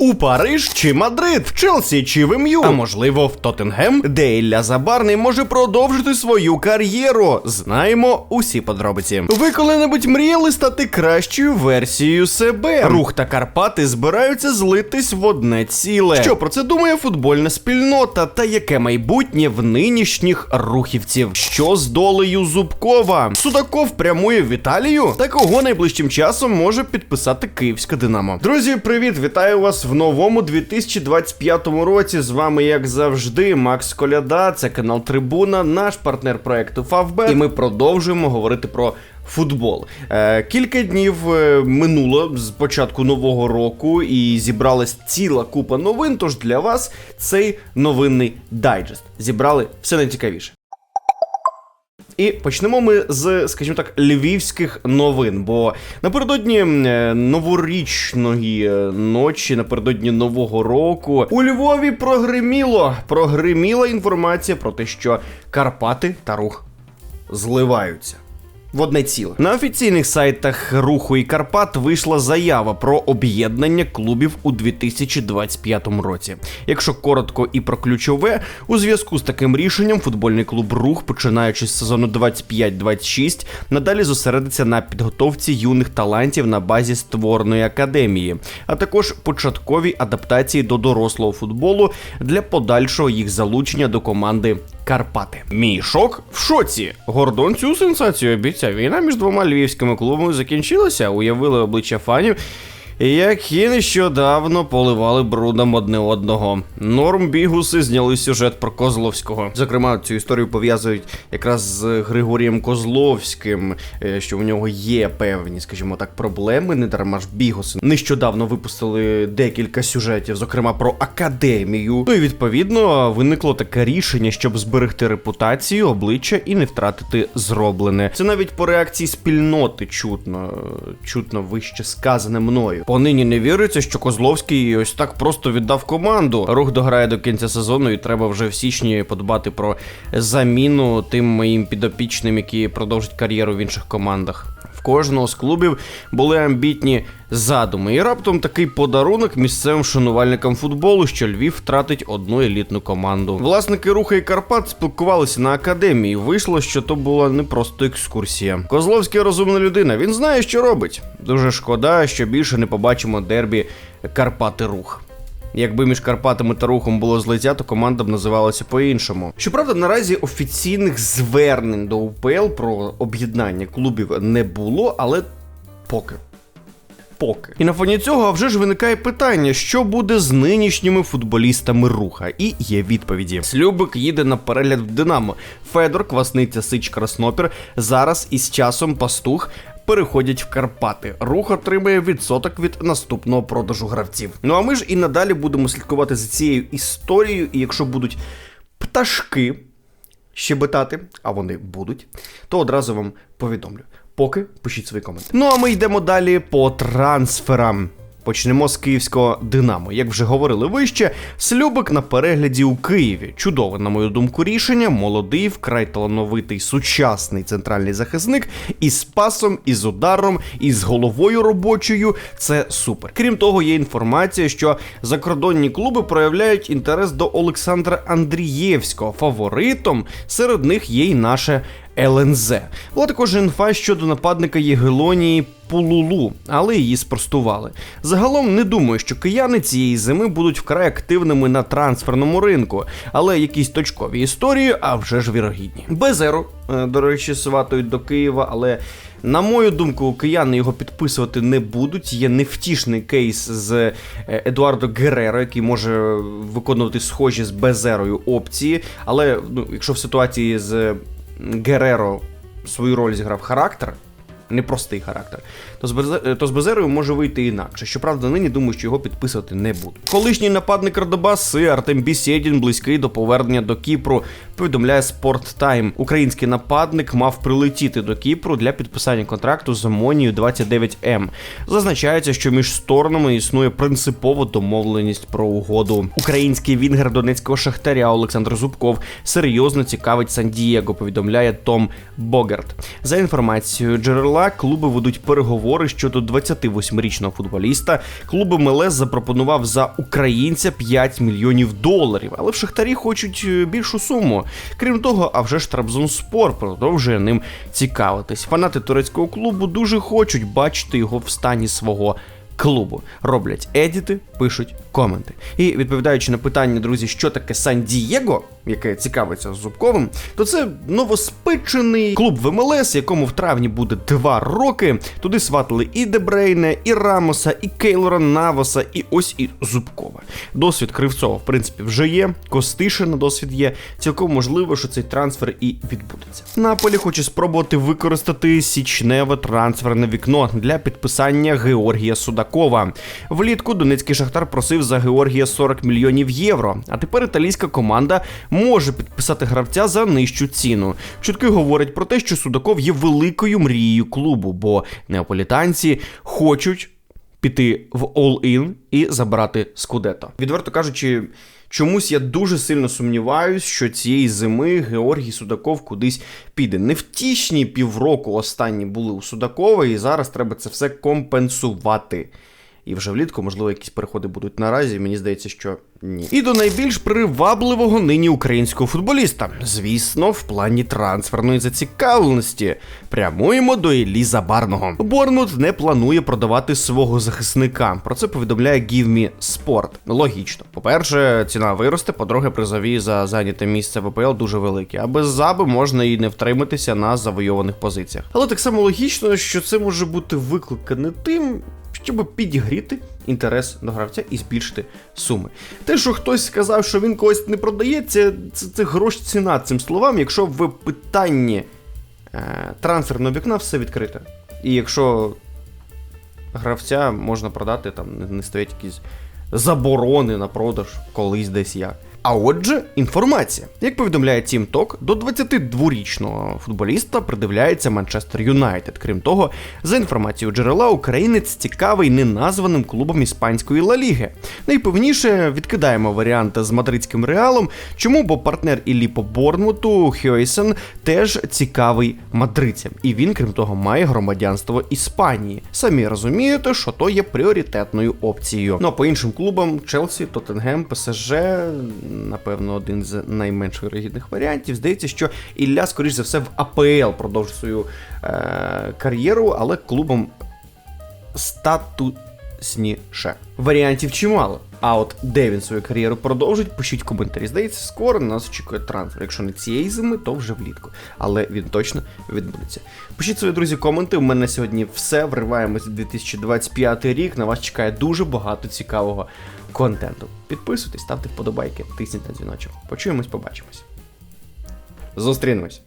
У Париж чи Мадрид, в Челсі чи в МЮ, а можливо в Тоттенгем, де Ілля Забарний може продовжити свою кар'єру. Знаємо усі подробиці. Ви коли-небудь мріяли стати кращою версією себе. Рух та Карпати збираються злитись в одне ціле. Що про це думає футбольна спільнота? Та яке майбутнє в нинішніх рухівців? Що з долею Зубкова? Судаков прямує в Італію? Та кого найближчим часом може підписати Київська Динамо? Друзі, привіт! Вітаю вас в новому 2025 році. З вами, як завжди, Макс Коляда. Це канал Трибуна, наш партнер проекту Фавбет. І ми продовжуємо говорити про. Футбол. Е, кілька днів е, минуло з початку нового року, і зібралась ціла купа новин. Тож для вас цей новинний дайджест. Зібрали все найцікавіше. І почнемо ми з, скажімо так, львівських новин. Бо напередодні е, новорічної е, ночі, напередодні нового року, у Львові прогриміло. Прогриміла інформація про те, що Карпати та рух зливаються. В одне ціле на офіційних сайтах руху і Карпат вийшла заява про об'єднання клубів у 2025 році. Якщо коротко і про ключове, у зв'язку з таким рішенням футбольний клуб Рух, починаючи з сезону 25-26, надалі зосередиться на підготовці юних талантів на базі створеної академії, а також початковій адаптації до дорослого футболу для подальшого їх залучення до команди Карпати. Мій шок в шоці. Гордон цю сенсацію обіцяв. Війна між двома львівськими клубами закінчилася, уявили обличчя фанів. Які нещодавно поливали брудом одне одного. Норм бігуси зняли сюжет про Козловського. Зокрема, цю історію пов'язують якраз з Григорієм Козловським, е, що у нього є певні, скажімо так, проблеми. Не дарма ж бігуси. Нещодавно випустили декілька сюжетів, зокрема про академію. Ну і відповідно виникло таке рішення, щоб зберегти репутацію, обличчя і не втратити зроблене. Це навіть по реакції спільноти чутно, чутно вище сказане мною. Понині не віриться, що Козловський ось так просто віддав команду. Рух дограє до кінця сезону, і треба вже в січні подбати про заміну тим моїм підопічним, які продовжать кар'єру в інших командах. Кожного з клубів були амбітні задуми, і раптом такий подарунок місцевим шанувальникам футболу, що Львів втратить одну елітну команду. Власники руха і Карпат спілкувалися на академії. Вийшло, що то була не просто екскурсія. Козловський розумна людина. Він знає, що робить. Дуже шкода, що більше не побачимо дербі Карпати Рух. Якби між Карпатами та рухом було злиття, то команда б називалася по-іншому. Щоправда, наразі офіційних звернень до УПЛ про об'єднання клубів не було, але поки. Поки. І на фоні цього вже ж виникає питання, що буде з нинішніми футболістами руха. І є відповіді. Слюбик їде на перегляд в Динамо. Федор, Квасниця, Сич, Краснопір. Зараз із часом пастух переходять в Карпати. Рух отримає відсоток від наступного продажу гравців. Ну а ми ж і надалі будемо слідкувати за цією історією, і якщо будуть пташки щебетати, а вони будуть, то одразу вам повідомлю. Поки пишіть свої коменти. Ну а ми йдемо далі по трансферам. Почнемо з київського Динамо. Як вже говорили вище, Слюбик на перегляді у Києві. Чудове, на мою думку, рішення. Молодий, вкрай талановитий сучасний центральний захисник із пасом, із ударом, із головою робочою. Це супер. Крім того, є інформація, що закордонні клуби проявляють інтерес до Олександра Андрієвського. Фаворитом серед них є й наше. ЛНЗ. Була також інфа щодо нападника Єгелонії Пулулу, але її спростували. Загалом не думаю, що кияни цієї зими будуть вкрай активними на трансферному ринку, але якісь точкові історії, а вже ж вірогідні. Безеру, е, до речі, сватують до Києва, але. На мою думку, кияни його підписувати не будуть. Є невтішний кейс з е, Едуардо Гереро, який може виконувати схожі з Безерою опції. Але ну, якщо в ситуації з Гереро свою роль зіграв характер, непростий характер, то з, Безе... то з Безерою може вийти інакше. Щоправда, нині думаю, що його підписувати не буду. Колишній нападник Радобаси Артем Бісєдін близький до повернення до Кіпру. Повідомляє Time. Український нападник мав прилетіти до Кіпру для підписання контракту з Амонією 29М. Зазначається, що між сторонами існує принципова домовленість про угоду. Український вінгер Донецького шахтаря Олександр Зубков серйозно цікавить Сан-Дієго, повідомляє Том Богерт. За інформацією джерела клуби ведуть переговори щодо 28-річного футболіста. Клуб МЛС запропонував за українця 5 мільйонів доларів, але в Шахтарі хочуть е, більшу суму. Крім того, а вже ж Трабзонспор продовжує ним цікавитись. Фанати турецького клубу дуже хочуть бачити його в стані свого клубу. Роблять едіти, пишуть коменти. І відповідаючи на питання, друзі, що таке Сан-Дієго, яке цікавиться Зубковим, то це новоспечений клуб в МЛС, якому в травні буде два роки. Туди сватали і Дебрейне, і Рамоса, і Кейлора Навоса, і ось і Зубкова. Досвід Кривцова, в принципі, вже є. Костишина досвід є. Цілком можливо, що цей трансфер і відбудеться. Наполі хоче спробувати використати січневе трансферне вікно для підписання Георгія Судакова. Влітку Донецький шахтар просив за Георгія 40 мільйонів євро. А тепер італійська команда може підписати гравця за нижчу ціну. Чутки говорять про те, що Судаков є великою мрією клубу, бо неаполітанці хочуть піти в all-in і забрати Скудето. Відверто кажучи, чомусь я дуже сильно сумніваюсь, що цієї зими Георгій Судаков кудись піде. Невтішні півроку останні були у Судакова, і зараз треба це все компенсувати. І вже влітку, можливо, якісь переходи будуть наразі. Мені здається, що ні. І до найбільш привабливого нині українського футболіста. Звісно, в плані трансферної зацікавленості. Прямуємо до Іллі Забарного. Борнмут не планує продавати свого захисника. Про це повідомляє Give Me Sport. Логічно. По-перше, ціна виросте, по-друге, призові за зайняте місце в АПЛ дуже великі. А без заби можна і не втриматися на завойованих позиціях. Але так само логічно, що це може бути викликане тим, щоб підігріти інтерес до гравця і збільшити суми. Те, що хтось сказав, що він когось не продається, це, це грош ціна цим словам, якщо в питанні е, трансферного вікна все відкрите. І якщо гравця можна продати, там не, стоять якісь заборони на продаж колись десь як. А отже, інформація. Як повідомляє Тім Ток, до 22-річного футболіста придивляється Манчестер Юнайтед. Крім того, за інформацією джерела, українець цікавий неназваним клубом іспанської Ла Ліги. Найповніше відкидаємо варіант з мадридським реалом. Чому? Бо партнер Іллі по Борнмуту Хьойсен теж цікавий мадридцям. І він, крім того, має громадянство Іспанії. Самі розумієте, що то є пріоритетною опцією. Ну а по іншим клубам Челсі, Тоттенгем, ПСЖ напевно, один з найменш вирогідних варіантів. Здається, що Ілля, скоріш за все, в АПЛ продовжить свою е- кар'єру, але клубом статусніше. Варіантів чимало. А от де він свою кар'єру продовжить, пишіть коментарі. Здається, скоро нас очікує трансфер. Якщо не цієї зими, то вже влітку. Але він точно відбудеться. Пишіть свої друзі коменти. У мене сьогодні все. Вриваємось 2025 рік. На вас чекає дуже багато цікавого контенту. Підписуйтесь, ставте вподобайки, тисніть на дзвіночок. Почуємось, побачимось. Зустрінемось.